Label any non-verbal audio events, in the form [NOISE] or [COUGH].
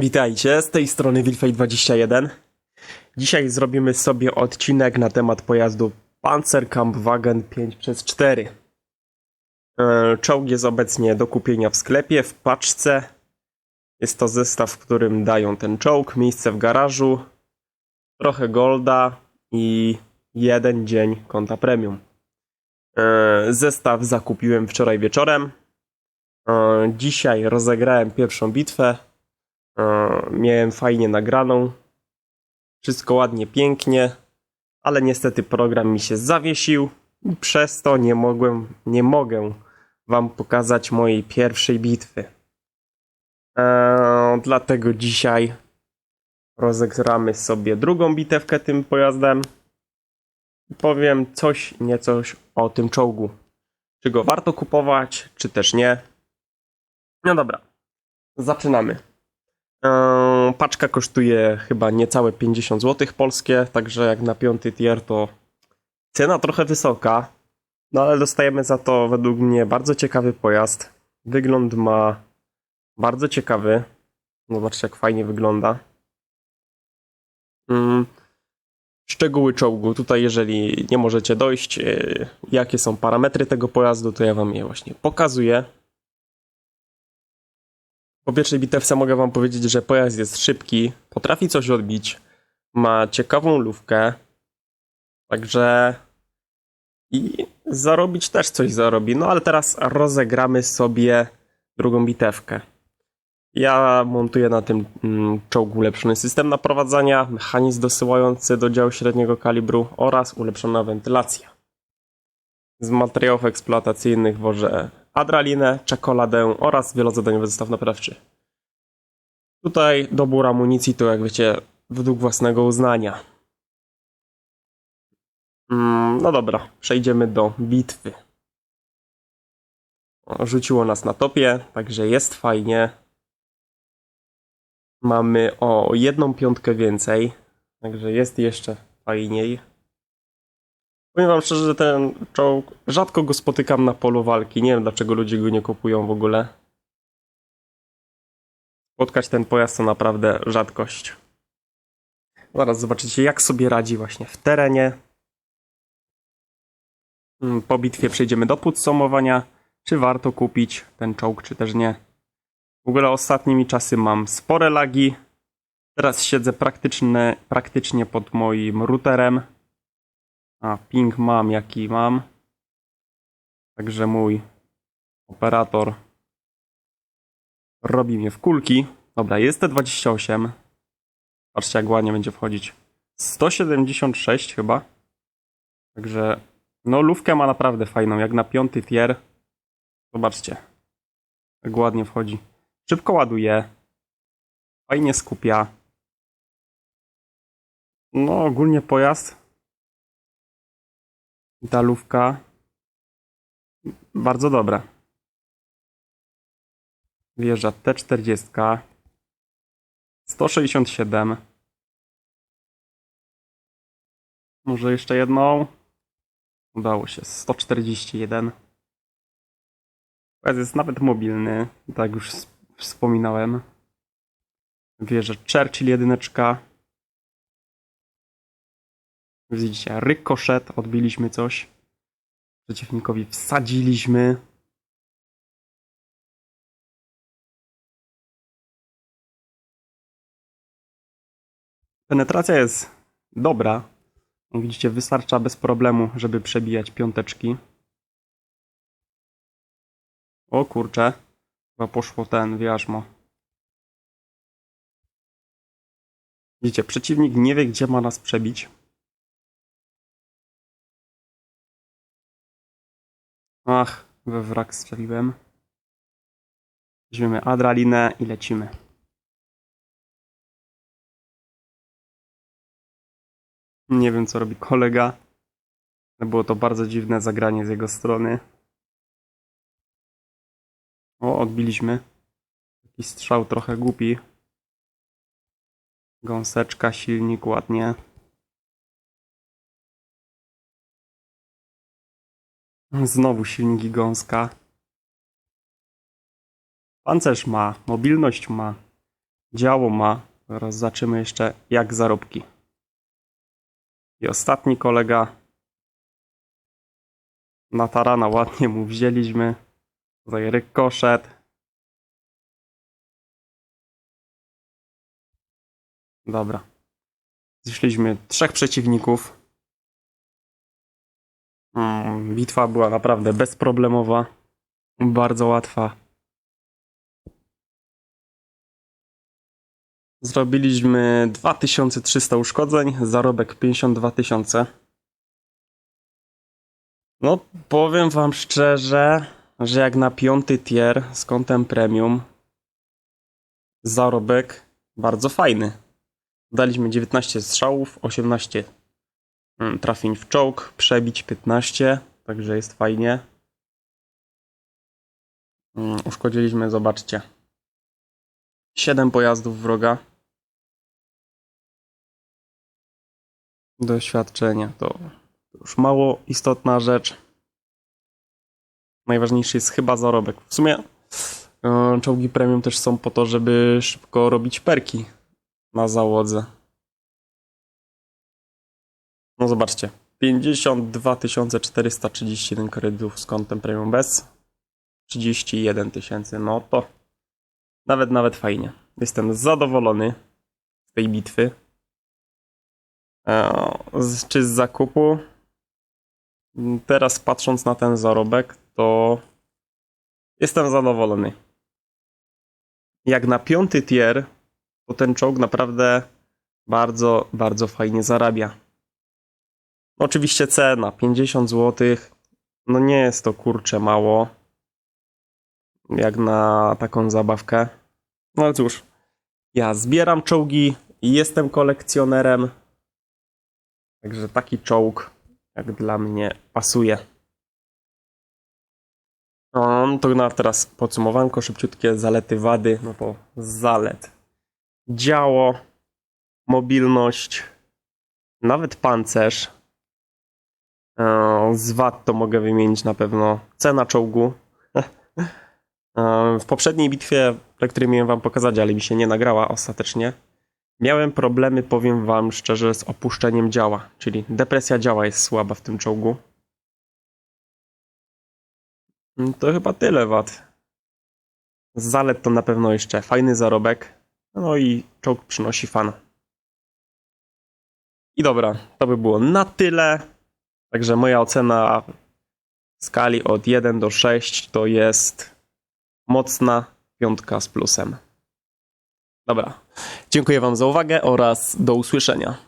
Witajcie, z tej strony Wilfej21. Dzisiaj zrobimy sobie odcinek na temat pojazdu Panzerkampfwagen 5x4. E, Czołg jest obecnie do kupienia w sklepie, w paczce. Jest to zestaw, w którym dają ten czołg, miejsce w garażu, trochę golda i jeden dzień konta premium. E, Zestaw zakupiłem wczoraj wieczorem. E, Dzisiaj rozegrałem pierwszą bitwę. E, Miałem fajnie nagraną. Wszystko ładnie, pięknie, ale niestety program mi się zawiesił i przez to nie mogłem, nie mogę wam pokazać mojej pierwszej bitwy. Eee, dlatego dzisiaj rozegramy sobie drugą bitewkę tym pojazdem i powiem coś, niecoś o tym czołgu. Czy go warto kupować, czy też nie. No dobra, zaczynamy. Eee, Paczka kosztuje chyba niecałe 50 zł polskie, także jak na piąty tier to cena trochę wysoka, no ale dostajemy za to według mnie bardzo ciekawy pojazd. Wygląd ma bardzo ciekawy. Zobaczcie jak fajnie wygląda. Mm, Szczegóły czołgu. Tutaj jeżeli nie możecie dojść, e, jakie są parametry tego pojazdu, to ja wam je właśnie pokazuję. Po pierwszej bitewce mogę wam powiedzieć, że pojazd jest szybki, potrafi coś odbić, ma ciekawą lufkę, także i zarobić też coś zarobi. No ale teraz rozegramy sobie drugą bitewkę. Ja montuję na tym mm, czołgu ulepszony system naprowadzania, mechanizm dosyłający do działu średniego kalibru oraz ulepszona wentylacja. Z materiałów eksploatacyjnych wożę adralinę, czekoladę oraz wielozadaniowy zestaw naprawczy. Tutaj dobór amunicji to jak wiecie według własnego uznania. Mm, no dobra, przejdziemy do bitwy. Rzuciło nas na topie, także jest fajnie. Mamy o jedną piątkę więcej, także jest jeszcze fajniej. Powiem wam szczerze, że ten czołg, rzadko go spotykam na polu walki. Nie wiem dlaczego ludzie go nie kupują w ogóle. Spotkać ten pojazd to naprawdę rzadkość. Zaraz zobaczycie jak sobie radzi właśnie w terenie. Mm, Po bitwie przejdziemy do podsumowania, czy warto kupić ten czołg, czy też nie. W ogóle ostatnimi czasy mam spore lagi. Teraz siedzę praktycznie pod moim routerem. A, ping mam jaki mam. Także mój operator robi mnie w kulki. Dobra, jest T28. Patrzcie jak ładnie będzie wchodzić. 176 chyba. Także no lówkę ma naprawdę fajną, jak na piąty tier. Zobaczcie. Jak ładnie wchodzi. Szybko ładuje. Fajnie skupia. No ogólnie pojazd ta lówka bardzo dobra. Wjeżdża T40. 167. Może jeszcze jedną. Udało się. 141. Pojazd jest nawet mobilny, tak już wspominałem. Wierzę Churchill jedyneczka. Widzicie, rykoszet, odbiliśmy coś. Przeciwnikowi wsadziliśmy. Penetracja jest dobra. Widzicie, wystarcza bez problemu, żeby przebijać piąteczki. O kurczę. Chyba poszło ten wiarzmo. Widzicie, przeciwnik nie wie, gdzie ma nas przebić. Ach, we wrak strzeliłem. Weźmiemy adralinę i lecimy. Nie wiem, co robi kolega. Było to bardzo dziwne zagranie z jego strony. O, odbiliśmy. Taki strzał trochę głupi. Gąseczka, silnik ładnie. Znowu silniki gąska. Pancerz ma, mobilność ma. działo ma. Teraz zobaczymy jeszcze jak zarobki. I ostatni kolega. Na tarana ładnie mu wzięliśmy. Tutaj rykoszet. Dobra. Zeszliśmy trzech przeciwników. Bitwa była naprawdę bezproblemowa. Bardzo łatwa. Zrobiliśmy 2300 uszkodzeń, zarobek 52 tysiące. No, powiem wam szczerze, że jak na piąty tier z kątem premium, zarobek bardzo fajny. Daliśmy 19 strzałów, 18 mm, trafień w czołg, przebić 15, także jest fajnie. Mm, Uszkodziliśmy, zobaczcie. 7 pojazdów wroga. Doświadczenie to już mało istotna rzecz. Najważniejszy jest chyba zarobek. W sumie e, czołgi premium też są po to, żeby szybko robić perki na załodze. No zobaczcie. 52 431 kredytów z kontem premium bez. 31 tysięcy. No to nawet, nawet fajnie. Jestem zadowolony z tej bitwy. E, z, czy z zakupu? Teraz patrząc na ten zarobek, to jestem zadowolony. Jak na piąty tier, to ten czołg naprawdę bardzo, bardzo fajnie zarabia. Oczywiście cena 50 zł. No nie jest to kurczę mało. Jak na taką zabawkę. No ale cóż, ja zbieram czołgi i jestem kolekcjonerem. Także taki czołg, jak dla mnie, pasuje. Um, to na teraz podsumowanko, szybciutkie zalety, wady. No to zalet. Działo, mobilność, nawet pancerz. E, Z wad to mogę wymienić na pewno cena czołgu. [LAUGHS] E, W poprzedniej bitwie, na której miałem wam pokazać, ale mi się nie nagrała ostatecznie, miałem problemy, powiem wam szczerze, z opuszczeniem działa, czyli depresja działa jest słaba w tym czołgu. Mm, To chyba tyle wad. Z zalet to na pewno jeszcze fajny zarobek, no i czołg przynosi fan. I dobra, to by było na tyle. Także moja ocena w skali od 1 do 6 to jest mocna piątka z plusem. Dobra. Dziękuję Wam za uwagę oraz do usłyszenia.